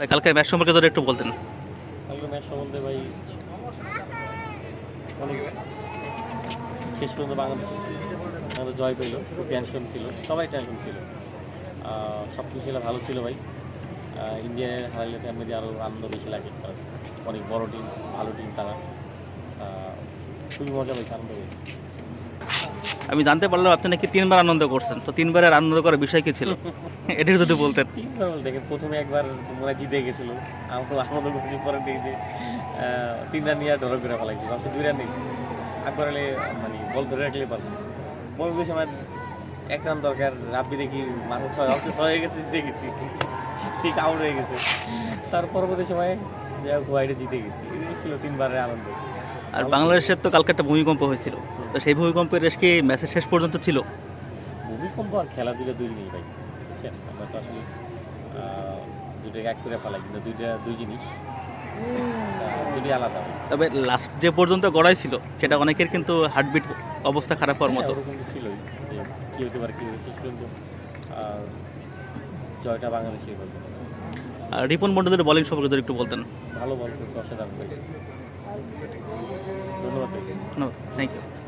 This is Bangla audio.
ভাই, কালকে ম্যাচ সম্পর্কে যদি একটু বলতেন। কালকে ম্যাচ সম্বন্ধে ভাই শেষ পর্যন্ত বাংলাদেশ আমাদের জয় পেল, খুব টেনশন ছিল, সবাই টেনশন ছিল। সব কিছু ছিল, ভালো ছিল ভাই। ইন্ডিয়ার হারাইলে এমনি আরও আনন্দ বেশি লাগে অনেক বড় টিম ভালো টিম তারা। খুবই মজা পেয়েছে, আনন্দ পেয়েছে। আমি জানতে পারলাম আপনি নাকি তিনবার আনন্দ করছেন। তো তিনবারের আনন্দ করার বিষয় কি ছিল? এটাকে যদি বলতেন। তিনবার প্রথমে একবার তোমরা জিতে গেছিল। আমাদের কিছু পরে দেখছি তিন রান নিয়ে ডর করে ফেলাইছি ভাবছি দুই রান নিয়েছি একবার হলে মানে বল ধরে রাখলে পারব। বল বেশি আমার এক রান দরকার। রাব্বি দেখি মাথা ছয় অবশ্যই ছয় হয়ে গেছে গেছি ঠিক আউট হয়ে গেছে। তার পরবর্তী সময় যাই হোক হোয়াইটে জিতে গেছি। এই ছিল তিনবারের আনন্দ। আর বাংলাদেশের তো কালকে একটা ভূমিকম্প হয়েছিল। তো সেই ভূমিকম্পের রেশ কি ম্যাচের শেষ পর্যন্ত ছিল? ভূমিকম্প আর খেলাধুলা দুই জিনিস ভাই বুঝছেন? আমরা তো আসলে আহ, দুইটাকে এক করে ফেলাই কিন্তু দুইটা দুই জিনিস। দুইটাই আলাদা। তবে লাস্ট যে পর্যন্ত গড়াই ছিল সেটা অনেকের কিন্তু হার্টবিট অবস্থা খারাপ হওয়ার মতো। হ্যাঁ, ওরকম ছিলই। যে কী হতে পারে কী হতে শেষ পর্যন্ত জয়টা বাংলাদেশের হবে। আর রিপন মন্ডলের বলিং সম্পর্কে যদি একটু বলতেন। ভালো বল ধন্যবাদ থ্যাংক ইউ